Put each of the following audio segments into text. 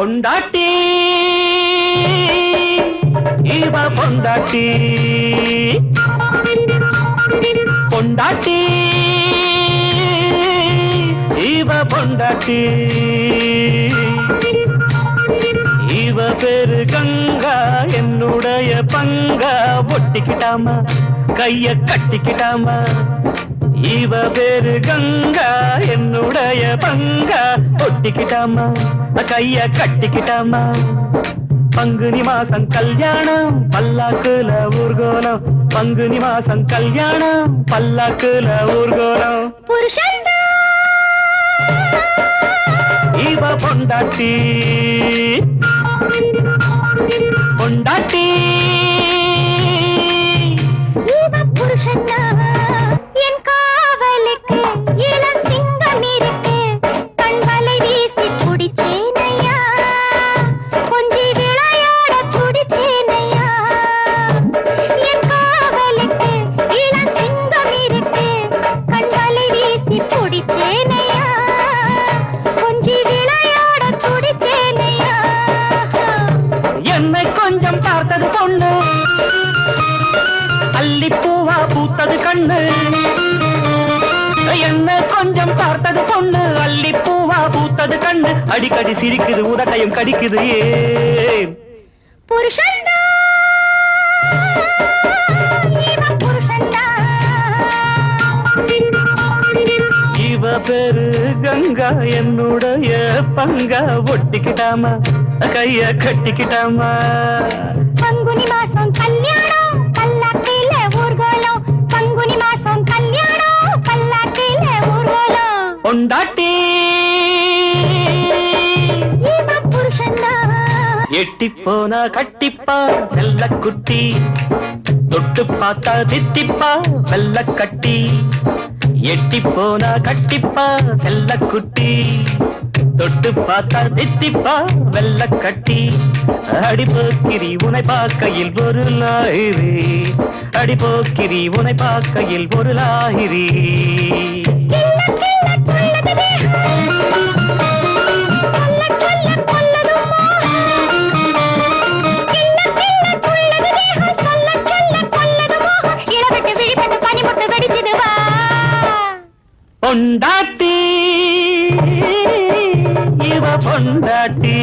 பொண்டாட்டி. இவ பொண்டாட்டி. பொண்டாட்டி. இவ பொண்டாட்டி. இவ பேரு கங்கா என்னுடைய பங்கா. ஒட்டிக்கிட்டாமா? கைய கட்டிக்கிட்டாமா? இவ பேரு கங்கா என்னுடைய பங்கா. ஒட்டிக்கிட்டாமா கைய கட்டிக்கிட்டாமா? பங்குனி மாசம் கல்யாணம் பல்லாக்குல ஊர்கோலம். பங்குனி மாசம் கல்யாணம் பல்லாக்குல ஊர்கோலம். புருஷன்தா இவ பொண்டாட்டி. பொண்டாட்டி. பார்த்தது பொண்ணு. அல்லிப்பூவா பூத்தது கண்ணு. என்ன கொஞ்சம் பார்த்தது பொண்ணு. அல்லிப்பூவா பூத்தது கண்ணு. அடிக்கடி சிரிக்குது உதட்டையும் கடிக்குது ஏன் புருஷன் இவன் பேரு கங்கா என்னுடைய பங்கா. ஒட்டிக்கிட்டாமா? கைய கட்டிக்கிட்டாமா? பங்குனி மாசம் கல்யாணம் பல்லாக்கில ஊர்கோலம். பங்குனி மாசம் கல்யாணம் பல்லாக்கில ஊர்கோலம். பொண்டாட்டி! எட்டி போனா கட்டிப்பா செல்ல குட்டி. தொட்டு பார்த்தா தித்திப்பா வெள்ள கட்டி. எட்டி போனா கட்டிப்பா செல்ல குட்டி. தொட்டு பார்த்தா தித்திப்பா வெள்ள கட்டி. அடிபோக்கிரி உனை பார்க்கையில் ஒரு லாயிரி அடிபோக்கிரி உனை பார்க்கையில் ஒரு லாயிரி பொண்டாட்டி. இவ பொண்டாட்டி.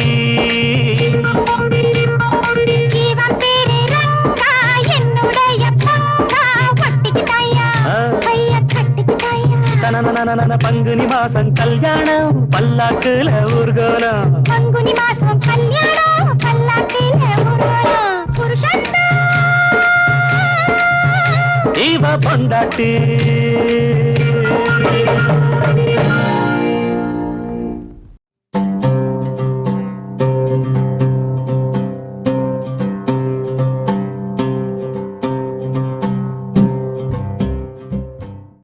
பங்குனி மாசம் கல்யாணம் பல்லாக்குல ஊர்கோலம். பங்குனி மாசம் கல்யாணம் பல்லாக்கில ஊர்வலம் புருஷன்தா இவ பொண்டாட்டி.